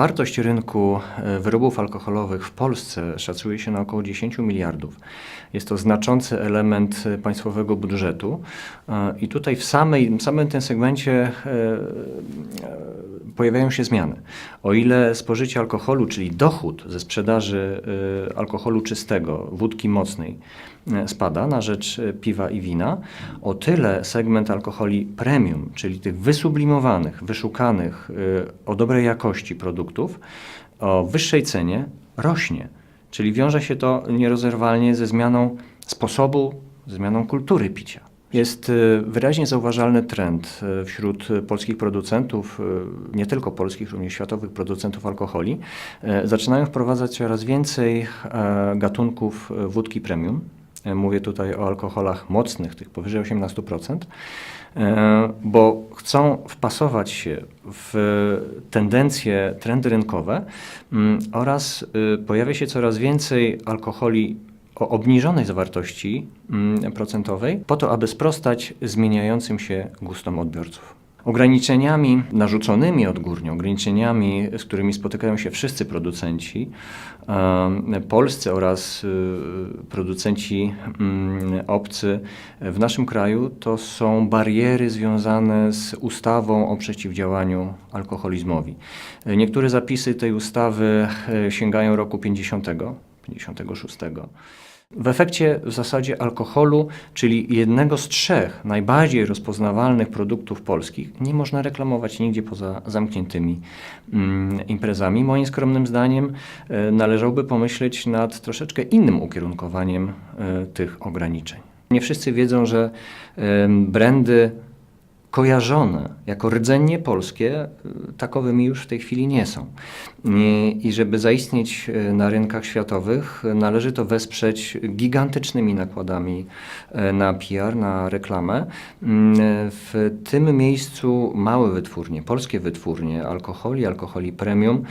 Wartość rynku e, wyrobów alkoholowych w Polsce szacuje się na około 10 miliardów. Jest to znaczący element e, państwowego budżetu e, i tutaj w samej, samym tym segmencie pojawiają się zmiany. O ile spożycie alkoholu, czyli dochód ze sprzedaży e, alkoholu czystego, wódki mocnej e, spada na rzecz e, piwa i wina, o tyle segment alkoholi premium, czyli tych wysublimowanych, wyszukanych, o dobrej jakości produktów, o wyższej cenie rośnie. Czyli wiąże się to nierozerwalnie ze zmianą sposobu, zmianą kultury picia. Jest y, wyraźnie zauważalny trend y, wśród polskich producentów, y, nie tylko polskich, również światowych producentów alkoholi. Zaczynają wprowadzać coraz więcej e, gatunków wódki premium. E, Mówię tutaj o alkoholach mocnych, tych powyżej 18%, e, bo chcą wpasować się w tendencje, trendy rynkowe mm, oraz pojawia się coraz więcej alkoholi o obniżonej zawartości mm, procentowej, po to, aby sprostać zmieniającym się gustom odbiorców. Ograniczeniami narzuconymi odgórnie, ograniczeniami, z którymi spotykają się wszyscy producenci, polscy oraz y, producenci mm, obcy w naszym kraju, to są bariery związane z ustawą o przeciwdziałaniu alkoholizmowi. Niektóre zapisy tej ustawy y, sięgają roku 50, 56. W efekcie w zasadzie alkoholu, czyli jednego z trzech najbardziej rozpoznawalnych produktów polskich, nie można reklamować nigdzie poza zamkniętymi mm, imprezami. Moim skromnym zdaniem e, należałoby pomyśleć nad troszeczkę innym ukierunkowaniem e, tych ograniczeń. Nie wszyscy wiedzą, że em, brandy kojarzone jako rdzennie polskie, y, takowymi już w tej chwili nie są. I, żeby zaistnieć y, na rynkach światowych, y, należy to wesprzeć gigantycznymi nakładami na PR, na reklamę. Mm, W tym miejscu małe wytwórnie, polskie wytwórnie alkoholi, alkoholi premium,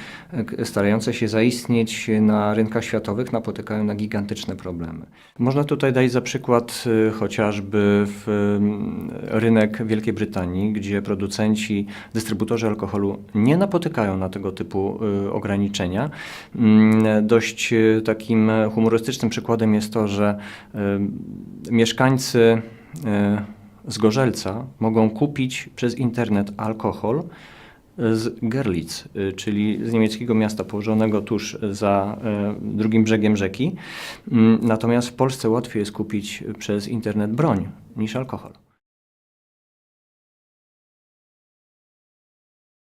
starające się zaistnieć na rynkach światowych, napotykają na gigantyczne problemy. Można tutaj dać za przykład chociażby ym, rynek Wielkiej Brytanii, gdzie producenci, dystrybutorzy alkoholu nie napotykają na tego typu y, ograniczenia. Mm, Dość y, takim humorystycznym przykładem jest to, że y, mieszkańcy y, Zgorzelca mogą kupić przez internet alkohol z Gerlitz, czyli z niemieckiego miasta położonego tuż za drugim brzegiem rzeki. Mm, Natomiast w Polsce łatwiej jest kupić przez internet broń niż alkohol.